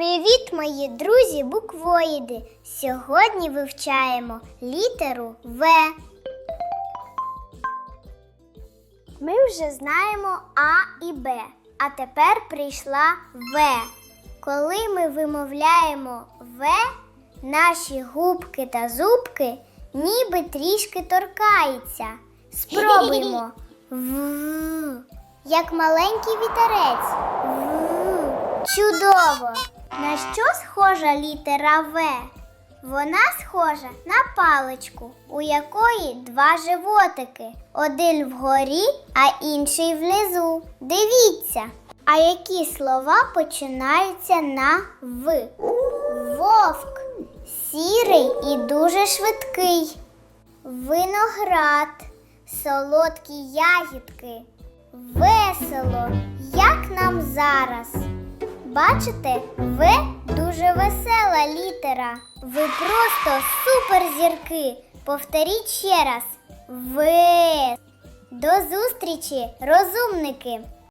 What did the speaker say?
Привіт, мої друзі буквоїди! Сьогодні вивчаємо літеру В. Ми вже знаємо А і Б, а тепер прийшла В. Коли ми вимовляємо В, наші губки та зубки ніби трішки торкаються. Спробуймо. В. Як маленький вітерець. В. Чудово! На що схожа літера В? Вона схожа на паличку, у якої два животики. Один вгорі, а інший внизу. Дивіться. А які слова починаються на В? Вовк. Сірий і дуже швидкий. Виноград. Солодкі ягідки. Весело. Як нам зараз? Бачите, В дуже весела літера. Ви просто суперзірки. Повторіть ще раз. В. До зустрічі, розумники!